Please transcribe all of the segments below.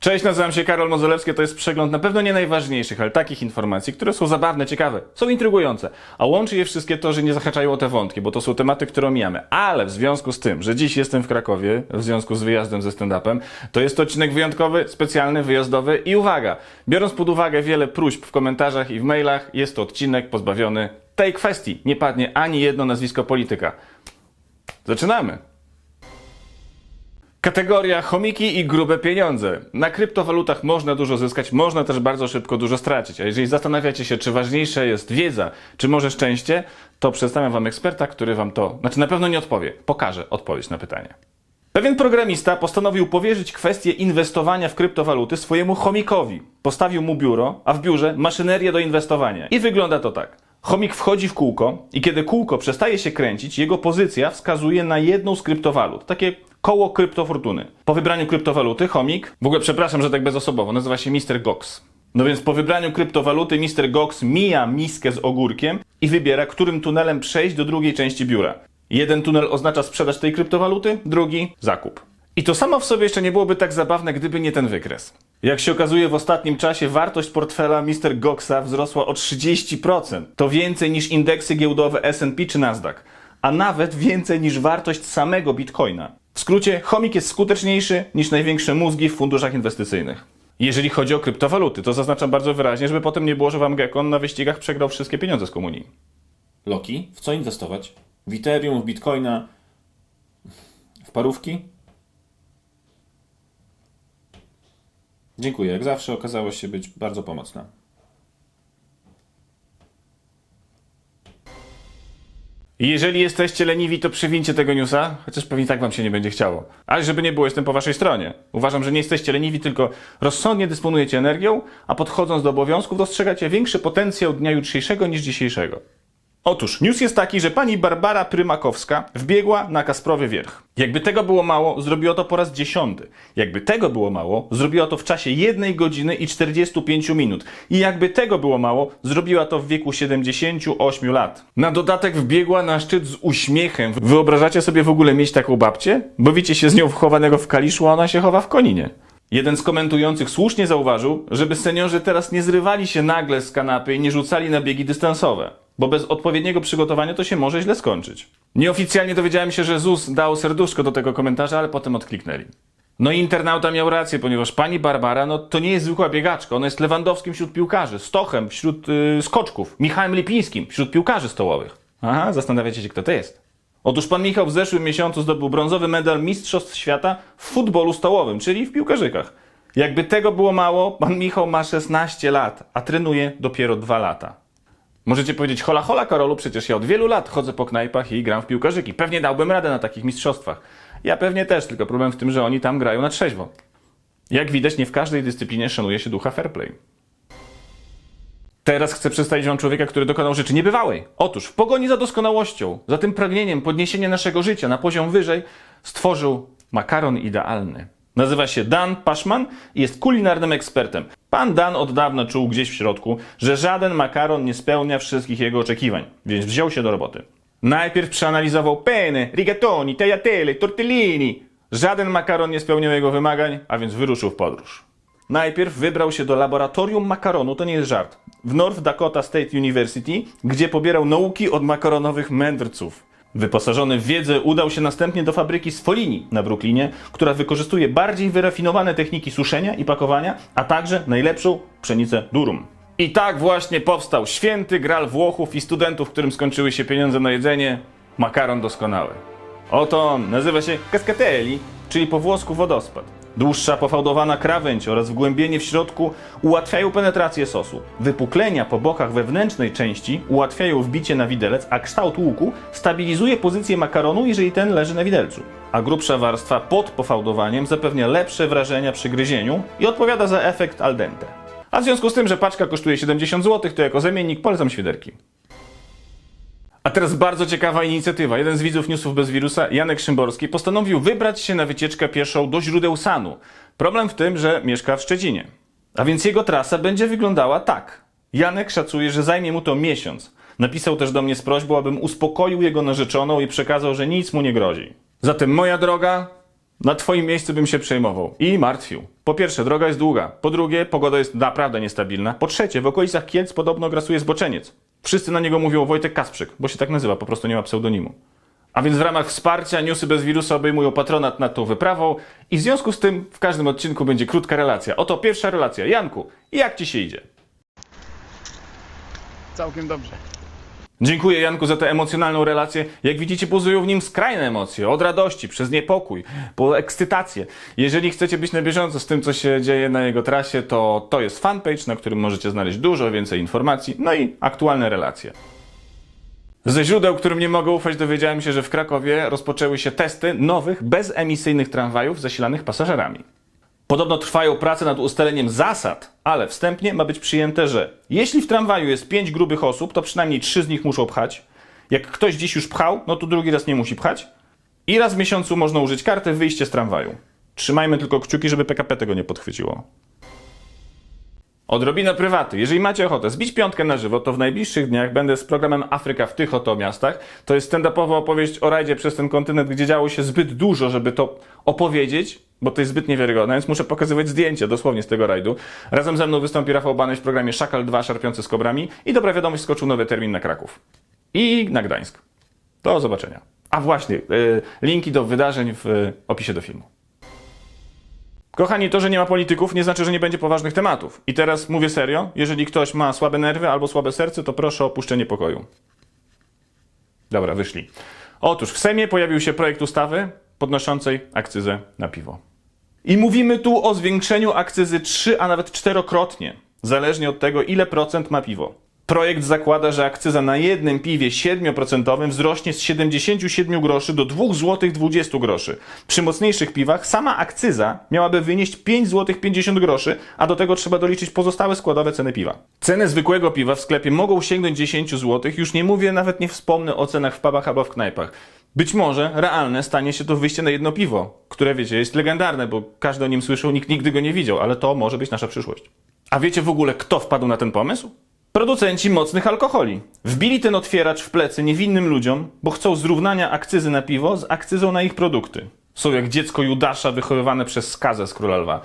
Cześć, nazywam się Karol Mozelewski, to jest przegląd na pewno nie najważniejszych, ale takich informacji, które są zabawne, ciekawe, są intrygujące, a łączy je wszystkie to, że nie zahaczają o te wątki, bo to są tematy, które omijamy. Ale w związku z tym, że dziś jestem w Krakowie, w związku z wyjazdem ze stand-upem, to jest to odcinek wyjątkowy, specjalny, wyjazdowy i uwaga, biorąc pod uwagę wiele próśb w komentarzach i w mailach, jest to odcinek pozbawiony tej kwestii. Nie padnie ani jedno nazwisko polityka. Zaczynamy! Kategoria chomiki i grube pieniądze. Na kryptowalutach można dużo zyskać, można też bardzo szybko dużo stracić. A jeżeli zastanawiacie się, czy ważniejsza jest wiedza, czy może szczęście, to przedstawiam wam eksperta, który wam to, znaczy na pewno nie odpowie, pokaże odpowiedź na pytanie. Pewien programista postanowił powierzyć kwestię inwestowania w kryptowaluty swojemu chomikowi. Postawił mu biuro, a w biurze maszynerię do inwestowania. I wygląda to tak. Chomik wchodzi w kółko i kiedy kółko przestaje się kręcić, jego pozycja wskazuje na jedną z kryptowalut. Takie koło kryptofortuny. Po wybraniu kryptowaluty chomik, w ogóle przepraszam, że tak bezosobowo, nazywa się Mr. Gox. No więc po wybraniu kryptowaluty Mr. Gox mija miskę z ogórkiem i wybiera, którym tunelem przejść do drugiej części biura. Jeden tunel oznacza sprzedaż tej kryptowaluty, drugi zakup. I to samo w sobie jeszcze nie byłoby tak zabawne, gdyby nie ten wykres. Jak się okazuje, w ostatnim czasie wartość portfela Mr. Goxa wzrosła o 30%. To więcej niż indeksy giełdowe S&P czy Nasdaq, a nawet więcej niż wartość samego Bitcoina. W skrócie, chomik jest skuteczniejszy niż największe mózgi w funduszach inwestycyjnych. Jeżeli chodzi o kryptowaluty, to zaznaczam bardzo wyraźnie, żeby potem nie było, że wam Gekon na wyścigach przegrał wszystkie pieniądze z komunii. Loki? W co inwestować? W Ethereum, w Bitcoina? W parówki? Dziękuję. Jak zawsze okazało się być bardzo pomocna. Jeżeli jesteście leniwi, to przywincie tego newsa, chociaż pewnie tak wam się nie będzie chciało. Ale żeby nie było, jestem po waszej stronie. Uważam, że nie jesteście leniwi, tylko rozsądnie dysponujecie energią, a podchodząc do obowiązków dostrzegacie większy potencjał dnia jutrzejszego niż dzisiejszego. Otóż news jest taki, że pani Barbara Prymakowska wbiegła na Kasprowy Wierch. Jakby tego było mało, zrobiła to po raz dziesiąty. Jakby tego było mało, zrobiła to w czasie 1 godziny i 45 minut. I jakby tego było mało, zrobiła to w wieku 78 lat. Na dodatek wbiegła na szczyt z uśmiechem. Wyobrażacie sobie w ogóle mieć taką babcię? Bawicie się z nią wchowanego w kaliszu, a ona się chowa w koninie. Jeden z komentujących słusznie zauważył, żeby seniorzy teraz nie zrywali się nagle z kanapy i nie rzucali na biegi dystansowe, bo bez odpowiedniego przygotowania to się może źle skończyć. Nieoficjalnie dowiedziałem się, że ZUS dał serduszko do tego komentarza, ale potem odkliknęli. No i internauta miał rację, ponieważ pani Barbara, no to nie jest zwykła biegaczka, ona jest Lewandowskim wśród piłkarzy, Stochem wśród yy, skoczków, Michałem Lipińskim wśród piłkarzy stołowych. Aha, zastanawiacie się, kto to jest. Otóż pan Michał w zeszłym miesiącu zdobył brązowy medal Mistrzostw Świata w futbolu stołowym, czyli w piłkarzykach. Jakby tego było mało, pan Michał ma 16 lat, a trenuje dopiero 2 lata. Możecie powiedzieć, hola hola Karolu, przecież ja od wielu lat chodzę po knajpach i gram w piłkarzyki. Pewnie dałbym radę na takich mistrzostwach. Ja pewnie też, tylko problem w tym, że oni tam grają na trzeźwo. Jak widać, nie w każdej dyscyplinie szanuje się ducha fair play. Teraz chcę przedstawić wam człowieka, który dokonał rzeczy niebywałej. Otóż w pogoni za doskonałością, za tym pragnieniem podniesienia naszego życia na poziom wyżej, stworzył makaron idealny. Nazywa się Dan Paszman i jest kulinarnym ekspertem. Pan Dan od dawna czuł gdzieś w środku, że żaden makaron nie spełnia wszystkich jego oczekiwań, więc wziął się do roboty. Najpierw przeanalizował penne, rigatoni, tagliatelle, tortellini. Żaden makaron nie spełniał jego wymagań, a więc wyruszył w podróż. Najpierw wybrał się do laboratorium makaronu, to nie jest żart, w North Dakota State University, gdzie pobierał nauki od makaronowych mędrców. Wyposażony w wiedzę udał się następnie do fabryki z na Brooklynie, która wykorzystuje bardziej wyrafinowane techniki suszenia i pakowania, a także najlepszą pszenicę durum. I tak właśnie powstał święty gral Włochów i studentów, którym skończyły się pieniądze na jedzenie, makaron doskonały. Oto on, nazywa się cascatelli, czyli po włosku wodospad. Dłuższa pofałdowana krawędź oraz wgłębienie w środku ułatwiają penetrację sosu. Wypuklenia po bokach wewnętrznej części ułatwiają wbicie na widelec, a kształt łuku stabilizuje pozycję makaronu, jeżeli ten leży na widelcu. A grubsza warstwa pod pofałdowaniem zapewnia lepsze wrażenia przy gryzieniu i odpowiada za efekt al dente. A w związku z tym, że paczka kosztuje 70 zł, to jako zamiennik polecam świderki. A teraz bardzo ciekawa inicjatywa. Jeden z widzów newsów bez wirusa, Janek Szymborski, postanowił wybrać się na wycieczkę pieszą do źródeł Sanu. Problem w tym, że mieszka w Szczecinie. A więc jego trasa będzie wyglądała tak. Janek szacuje, że zajmie mu to miesiąc. Napisał też do mnie z prośbą, abym uspokoił jego narzeczoną i przekazał, że nic mu nie grozi. Zatem moja droga, Na twoim miejscu bym się przejmował i martwił. Po pierwsze, droga jest długa. Po drugie, pogoda jest naprawdę niestabilna. Po trzecie, w okolicach Kielc podobno grasuje zboczeniec. Wszyscy na niego mówią Wojtek Kasprzyk, bo się tak nazywa, po prostu nie ma pseudonimu. A więc w ramach wsparcia newsy bez wirusa obejmują patronat nad tą wyprawą i w związku z tym w każdym odcinku będzie krótka relacja. Oto pierwsza relacja. Janku, jak ci się idzie? Całkiem dobrze. Dziękuję Janku za tę emocjonalną relację. Jak widzicie, buzują w nim skrajne emocje. Od radości, przez niepokój, po ekscytację. Jeżeli chcecie być na bieżąco z tym, co się dzieje na jego trasie, to to jest fanpage, na którym możecie znaleźć dużo więcej informacji, no i aktualne relacje. Ze źródeł, którym nie mogę ufać, dowiedziałem się, że w Krakowie rozpoczęły się testy nowych, bezemisyjnych tramwajów zasilanych pasażerami. Podobno trwają prace nad ustaleniem zasad, ale wstępnie ma być przyjęte, że jeśli w tramwaju jest pięć grubych osób, to przynajmniej trzy z nich muszą pchać. Jak ktoś dziś już pchał, no to drugi raz nie musi pchać. I raz w miesiącu można użyć karty wyjście z tramwaju. Trzymajmy tylko kciuki, żeby PKP tego nie podchwyciło. Odrobina prywaty. Jeżeli macie ochotę zbić piątkę na żywo, to w najbliższych dniach będę z programem Afryka w tych oto miastach. To jest stand-upowa opowieść o rajdzie przez ten kontynent, gdzie działo się zbyt dużo, żeby to opowiedzieć, bo to jest zbyt niewiarygodne, więc muszę pokazywać zdjęcia dosłownie z tego rajdu. Razem ze mną wystąpi Rafał Banyś w programie Szakal 2 Szarpiący z kobrami i dobra wiadomość, skoczył nowy termin na Kraków. I na Gdańsk. Do zobaczenia. A właśnie, yy, linki do wydarzeń w opisie do filmu. Kochani, to, że nie ma polityków, nie znaczy, że nie będzie poważnych tematów. I teraz mówię serio, jeżeli ktoś ma słabe nerwy albo słabe serce, to proszę o opuszczenie pokoju. Dobra, wyszli. Otóż w Sejmie pojawił się projekt ustawy podnoszącej akcyzę na piwo. I mówimy tu o zwiększeniu akcyzy trzy, a nawet czterokrotnie, zależnie od tego, ile procent ma piwo. Projekt zakłada, że akcyza na jednym piwie 7% wzrośnie z 77 groszy do 2 zł 20 groszy. Przy mocniejszych piwach sama akcyza miałaby wynieść 5 zł 50 groszy, a do tego trzeba doliczyć pozostałe składowe ceny piwa. Ceny zwykłego piwa w sklepie mogą sięgnąć 10 zł, już nie mówię, nawet nie wspomnę o cenach w pubach albo w knajpach. Być może realne stanie się to wyjście na jedno piwo, które wiecie, jest legendarne, bo każdy o nim słyszał, nikt nigdy go nie widział, ale to może być nasza przyszłość. A wiecie w ogóle, kto wpadł na ten pomysł? Producenci mocnych alkoholi. Wbili ten otwieracz w plecy niewinnym ludziom, bo chcą zrównania akcyzy na piwo z akcyzą na ich produkty. Są jak dziecko Judasza wychowywane przez skazę z Króla Lwa.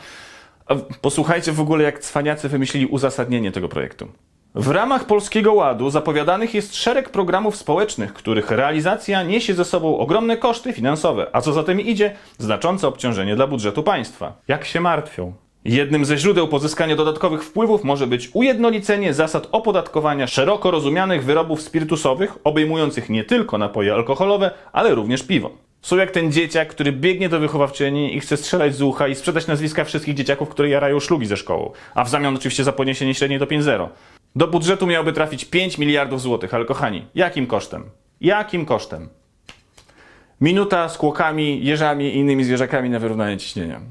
A Posłuchajcie w ogóle, jak cwaniacy wymyślili uzasadnienie tego projektu. W ramach Polskiego Ładu zapowiadanych jest szereg programów społecznych, których realizacja niesie ze sobą ogromne koszty finansowe, a co za tym idzie, znaczące obciążenie dla budżetu państwa. Jak się martwią? Jednym ze źródeł pozyskania dodatkowych wpływów może być ujednolicenie zasad opodatkowania szeroko rozumianych wyrobów spirytusowych, obejmujących nie tylko napoje alkoholowe, ale również piwo. Są jak ten dzieciak, który biegnie do wychowawczyni i chce strzelać z ucha i sprzedać nazwiska wszystkich dzieciaków, które jarają szlugi ze szkołą, a w zamian oczywiście za podniesienie średniej do 5-0. Do budżetu miałoby trafić 5 miliardów złotych, ale kochani, jakim kosztem? Jakim kosztem? Minuta z kłokami, jeżami i innymi zwierzakami na wyrównanie ciśnienia.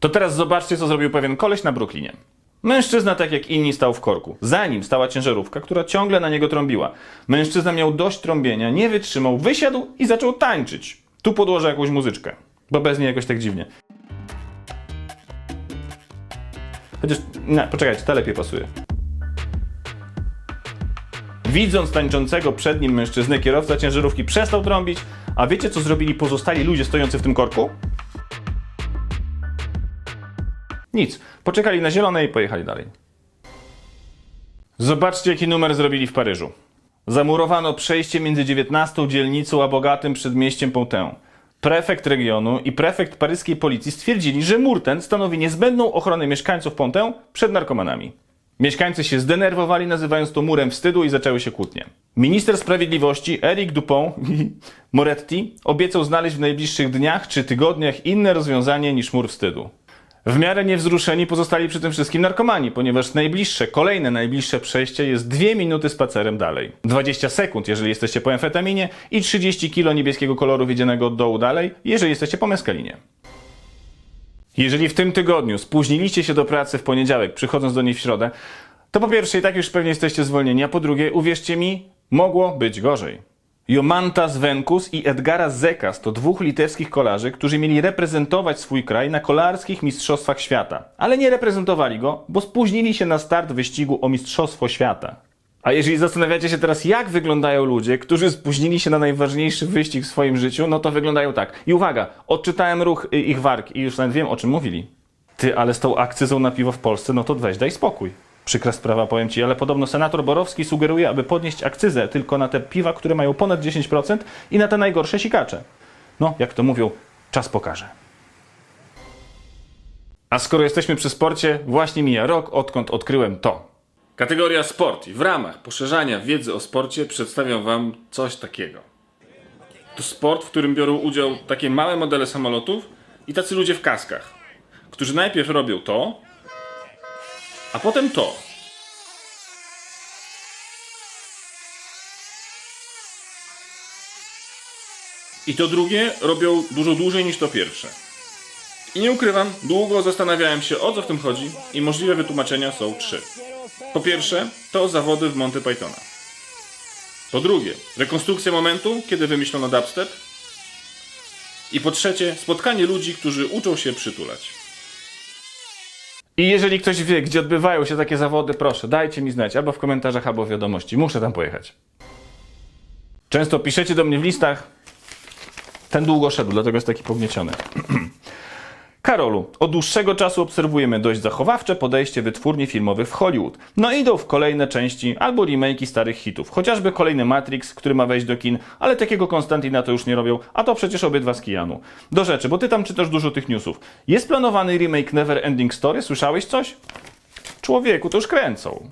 To teraz zobaczcie, co zrobił pewien koleś na Brooklynie. Mężczyzna, tak jak inni, stał w korku. Za nim stała ciężarówka, która ciągle na niego trąbiła. Mężczyzna miał dość trąbienia, nie wytrzymał, wysiadł i zaczął tańczyć. Tu podłożę jakąś muzyczkę, bo bez niej jakoś tak dziwnie. Chociaż, nie, poczekajcie, ta lepiej pasuje. Widząc tańczącego przed nim mężczyznę, kierowca ciężarówki przestał trąbić, a wiecie, co zrobili pozostali ludzie stojący w tym korku? Nic. Poczekali na zielone i pojechali dalej. Zobaczcie, jaki numer zrobili w Paryżu. Zamurowano przejście między 19 dzielnicą a bogatym przedmieściem Pontę. Prefekt regionu i prefekt paryskiej policji stwierdzili, że mur ten stanowi niezbędną ochronę mieszkańców Pontę przed narkomanami. Mieszkańcy się zdenerwowali, nazywając to murem wstydu i zaczęły się kłótnie. Minister sprawiedliwości Eric Dupont Moretti obiecał znaleźć w najbliższych dniach czy tygodniach inne rozwiązanie niż mur wstydu. W miarę niewzruszeni pozostali przy tym wszystkim narkomani, ponieważ najbliższe, kolejne najbliższe przejście jest 2 minuty spacerem dalej. 20 sekund, jeżeli jesteście po amfetaminie i 30 kg niebieskiego koloru wiedzianego od dołu dalej, jeżeli jesteście po meskalinie. Jeżeli w tym tygodniu spóźniliście się do pracy w poniedziałek, przychodząc do niej w środę, to po pierwsze i tak już pewnie jesteście zwolnieni, a po drugie, uwierzcie mi, mogło być gorzej. Jomantas Venkus i Edgaras Zekas to dwóch litewskich kolarzy, którzy mieli reprezentować swój kraj na kolarskich mistrzostwach świata. Ale nie reprezentowali go, bo spóźnili się na start wyścigu o Mistrzostwo Świata. A jeżeli zastanawiacie się teraz, jak wyglądają ludzie, którzy spóźnili się na najważniejszy wyścig w swoim życiu, no to wyglądają tak. I uwaga, odczytałem ruch y, ich warg i już nawet wiem, o czym mówili. Ty, ale z tą akcyzą na piwo w Polsce, no to weź, daj spokój. Przykra sprawa, powiem ci, ale podobno senator Borowski sugeruje, aby podnieść akcyzę tylko na te piwa, które mają ponad 10% i na te najgorsze sikacze. No, jak to mówią, czas pokaże. A skoro jesteśmy przy sporcie, właśnie mija rok, odkąd odkryłem to. Kategoria sport i w ramach poszerzania wiedzy o sporcie przedstawiam Wam coś takiego. To sport, w którym biorą udział takie małe modele samolotów i tacy ludzie w kaskach, którzy najpierw robią to, a potem to. I to drugie robią dużo dłużej niż to pierwsze. I nie ukrywam, długo zastanawiałem się o co w tym chodzi i możliwe wytłumaczenia są trzy. Po pierwsze, to zawody w Monty Pythona. Po drugie, rekonstrukcja momentu, kiedy wymyślono dubstep. I po trzecie, spotkanie ludzi, którzy uczą się przytulać. I jeżeli ktoś wie, gdzie odbywają się takie zawody, proszę, dajcie mi znać, albo w komentarzach, albo w wiadomości. Muszę tam pojechać. Często piszecie do mnie w listach. Ten długo szedł, dlatego jest taki pognieciony. Karolu, od dłuższego czasu obserwujemy dość zachowawcze podejście wytwórni filmowych w Hollywood. No idą w kolejne części albo remake'i starych hitów. Chociażby kolejny Matrix, który ma wejść do kin, ale takiego Konstantina to już nie robią, a to przecież obydwa z Kijanu. Do rzeczy, bo ty tam czytasz dużo tych newsów. Jest planowany remake Never Ending Story, słyszałeś coś? Człowieku, to już kręcą.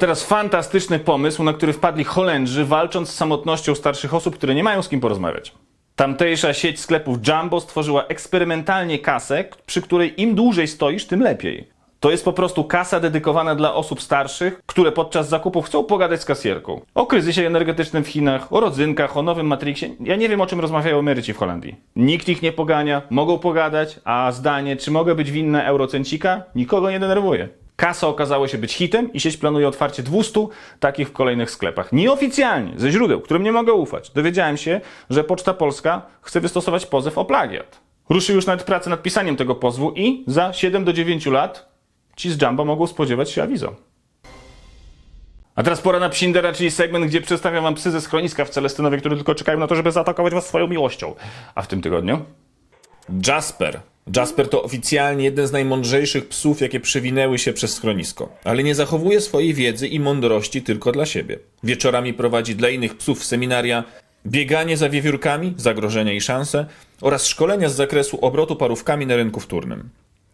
Teraz fantastyczny pomysł, na który wpadli Holendrzy, walcząc z samotnością starszych osób, które nie mają z kim porozmawiać. Tamtejsza sieć sklepów Jumbo stworzyła eksperymentalnie kasę, przy której im dłużej stoisz, tym lepiej. To jest po prostu kasa dedykowana dla osób starszych, które podczas zakupów chcą pogadać z kasjerką. O kryzysie energetycznym w Chinach, o rodzynkach, o nowym Matrixie. Ja nie wiem, o czym rozmawiają emeryci w Holandii. Nikt ich nie pogania, mogą pogadać, a zdanie, czy mogę być winna eurocencika, nikogo nie denerwuje. Kasa okazała się być hitem i sieć planuje otwarcie 200 takich w kolejnych sklepach. Nieoficjalnie, ze źródeł, którym nie mogę ufać, dowiedziałem się, że Poczta Polska chce wystosować pozew o plagiat. Ruszy już nawet pracę nad pisaniem tego pozwu i za 7 do 9 lat ci z Jumbo mogą spodziewać się awizo. A teraz pora na Psindera, czyli segment, gdzie przedstawiam wam psy ze schroniska w Celestynowie, które tylko czekają na to, żeby zaatakować was swoją miłością. A w tym tygodniu? Jasper. Jasper to oficjalnie jeden z najmądrzejszych psów, jakie przewinęły się przez schronisko. Ale nie zachowuje swojej wiedzy i mądrości tylko dla siebie. Wieczorami prowadzi dla innych psów seminaria, bieganie za wiewiórkami, zagrożenia i szanse oraz szkolenia z zakresu obrotu parówkami na rynku wtórnym.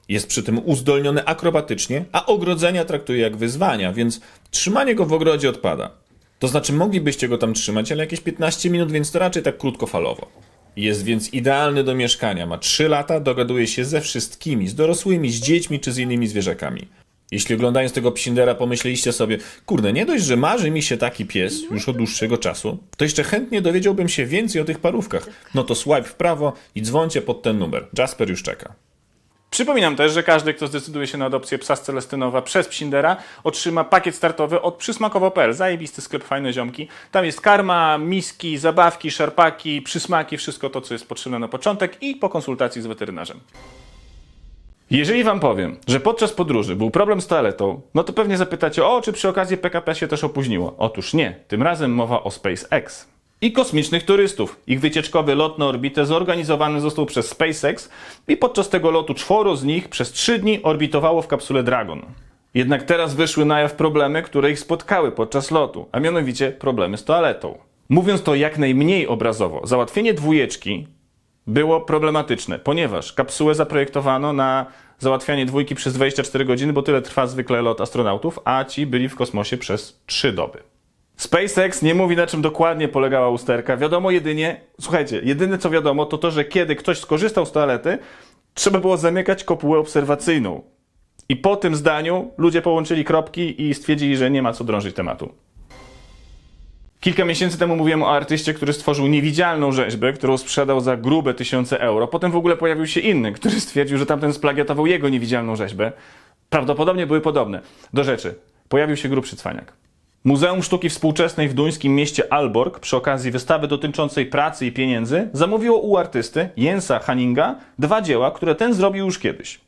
Jest przy tym uzdolniony akrobatycznie, a ogrodzenia traktuje jak wyzwania, więc trzymanie go w ogrodzie odpada. To znaczy moglibyście go tam trzymać, ale jakieś 15 minut, więc to raczej tak krótkofalowo. Jest więc idealny do mieszkania. Ma 3 lata, dogaduje się ze wszystkimi, z dorosłymi, z dziećmi czy z innymi zwierzakami. Jeśli oglądając tego psindera pomyśleliście sobie, kurde, nie dość, że marzy mi się taki pies już od dłuższego czasu, to jeszcze chętnie dowiedziałbym się więcej o tych parówkach. No to swipe w prawo i dzwońcie pod ten numer. Jasper już czeka. Przypominam też, że każdy, kto zdecyduje się na adopcję psa z Celestynowa przez Psindera, otrzyma pakiet startowy od przysmakowo.pl. Zajebisty sklep, fajne ziomki. Tam jest karma, miski, zabawki, szarpaki, przysmaki, wszystko to, co jest potrzebne na początek i po konsultacji z weterynarzem. Jeżeli wam powiem, że podczas podróży był problem z toaletą, no to pewnie zapytacie, o, czy przy okazji PKP się też opóźniło. Otóż nie, tym razem mowa o SpaceX. I kosmicznych turystów. Ich wycieczkowy lot na orbitę zorganizowany został przez SpaceX i podczas tego lotu czworo z nich przez trzy dni orbitowało w kapsule Dragon. Jednak teraz wyszły na jaw problemy, które ich spotkały podczas lotu, a mianowicie problemy z toaletą. Mówiąc to jak najmniej obrazowo, załatwienie dwójeczki było problematyczne, ponieważ kapsułę zaprojektowano na załatwianie dwójki przez 24 godziny, bo tyle trwa zwykle lot astronautów, a ci byli w kosmosie przez 3 doby. SpaceX nie mówi na czym dokładnie polegała usterka. Wiadomo jedynie, słuchajcie, jedyne co wiadomo to to, że kiedy ktoś skorzystał z toalety, trzeba było zamykać kopułę obserwacyjną. I po tym zdaniu ludzie połączyli kropki i stwierdzili, że nie ma co drążyć tematu. Kilka miesięcy temu mówiłem o artyście, który stworzył niewidzialną rzeźbę, którą sprzedał za grube tysiące euro. Potem w ogóle pojawił się inny, który stwierdził, że tamten splagiatował jego niewidzialną rzeźbę. Prawdopodobnie były podobne. Do rzeczy. Pojawił się grubszy cwaniak. Muzeum Sztuki Współczesnej w duńskim mieście Alborg przy okazji wystawy dotyczącej pracy i pieniędzy zamówiło u artysty Jensa Hanninga dwa dzieła, które ten zrobił już kiedyś.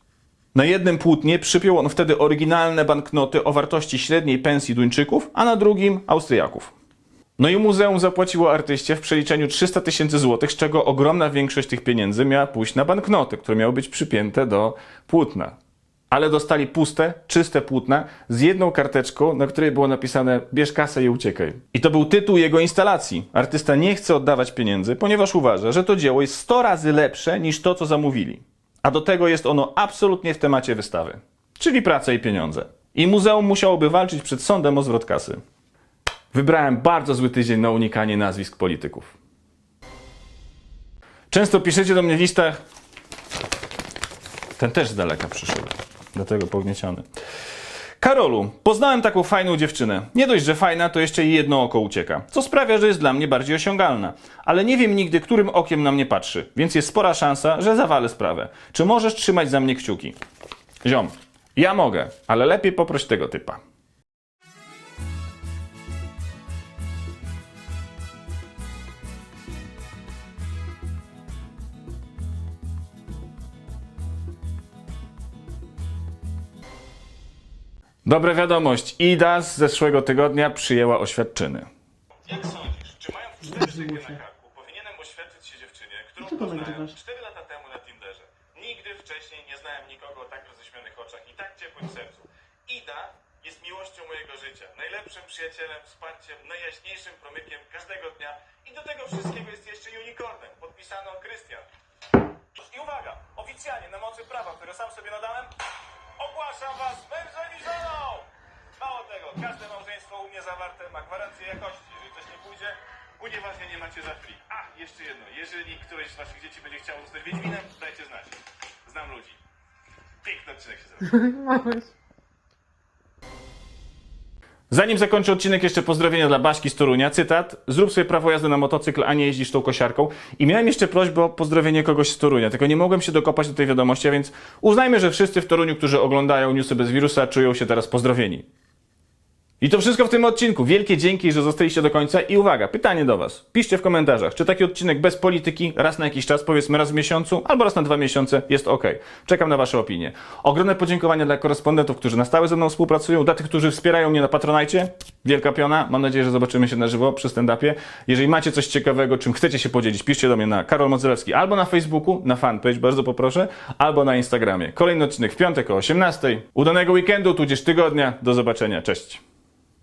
Na jednym płótnie przypiął on wtedy oryginalne banknoty o wartości średniej pensji Duńczyków, a na drugim Austriaków. No i muzeum zapłaciło artyście w przeliczeniu 300 tysięcy złotych, z czego ogromna większość tych pieniędzy miała pójść na banknoty, które miały być przypięte do płótna. Ale dostali puste, czyste płótna z jedną karteczką, na której było napisane bierz kasę i uciekaj. I to był tytuł jego instalacji. Artysta nie chce oddawać pieniędzy, ponieważ uważa, że to dzieło jest 100 razy lepsze niż to, co zamówili. A do tego jest ono absolutnie w temacie wystawy. Czyli praca i pieniądze. I muzeum musiałoby walczyć przed sądem o zwrot kasy. Wybrałem bardzo zły tydzień na unikanie nazwisk polityków. Często piszecie do mnie w listach. Ten też z daleka przyszedł. Dlatego pognieciony. Karolu, poznałem taką fajną dziewczynę. Nie dość, że fajna, to jeszcze jej jedno oko ucieka. Co sprawia, że jest dla mnie bardziej osiągalna. Ale nie wiem nigdy, którym okiem na mnie patrzy, więc jest spora szansa, że zawalę sprawę. Czy możesz trzymać za mnie kciuki? Ziom, ja mogę, ale lepiej poproś tego typa. Dobra wiadomość. Ida z zeszłego tygodnia przyjęła oświadczyny. Jak sądzisz, czy mając cztery szyki na karku, powinienem oświadczyć się dziewczynie, którą Dlaczego poznałem nagrywasz? 4 lata temu na Tinderze? Nigdy wcześniej nie znałem nikogo o tak roześmionych oczach i tak ciepłym sercu. Ida jest miłością mojego życia, najlepszym przyjacielem, wsparciem, najjaśniejszym promykiem każdego dnia i do tego wszystkiego jest jeszcze unicornem. Podpisano Krystian. I uwaga, oficjalnie na mocy prawa, które sam sobie nadałem, ogłaszam was mężem i żoną! Mało tego, każde małżeństwo u mnie zawarte ma gwarancję jakości. Jeżeli coś nie pójdzie, unieważnienie macie za free. A, jeszcze jedno, jeżeli któreś z waszych dzieci będzie chciało zostać Wiedźminem, dajcie znać. Znam ludzi. Piękny odcinek się zrobił. Zanim zakończę odcinek, jeszcze pozdrowienia dla Baśki z Torunia. Cytat. Zrób sobie prawo jazdy na motocykl, a nie jeździsz tą kosiarką. I miałem jeszcze prośbę o pozdrowienie kogoś z Torunia, tylko nie mogłem się dokopać do tej wiadomości, a więc uznajmy, że wszyscy w Toruniu, którzy oglądają newsy bez wirusa, czują się teraz pozdrowieni. I to wszystko w tym odcinku. Wielkie dzięki, że zostaliście do końca. I uwaga, pytanie do Was. Piszcie w komentarzach, czy taki odcinek bez polityki, raz na jakiś czas, powiedzmy raz w miesiącu, albo raz na dwa miesiące, jest ok. Czekam na Wasze opinie. Ogromne podziękowania dla korespondentów, którzy na stałe ze mną współpracują, dla tych, którzy wspierają mnie na Patronajcie. Wielka piona. Mam nadzieję, że zobaczymy się na żywo przy stand-upie. Jeżeli macie coś ciekawego, czym chcecie się podzielić, piszcie do mnie na Karol Modzelewski albo na Facebooku, na fanpage, bardzo poproszę, albo na Instagramie. Kolejny odcinek w piątek o 18. Udanego weekendu, tudzież tygodnia. Do zobaczenia. Cześć.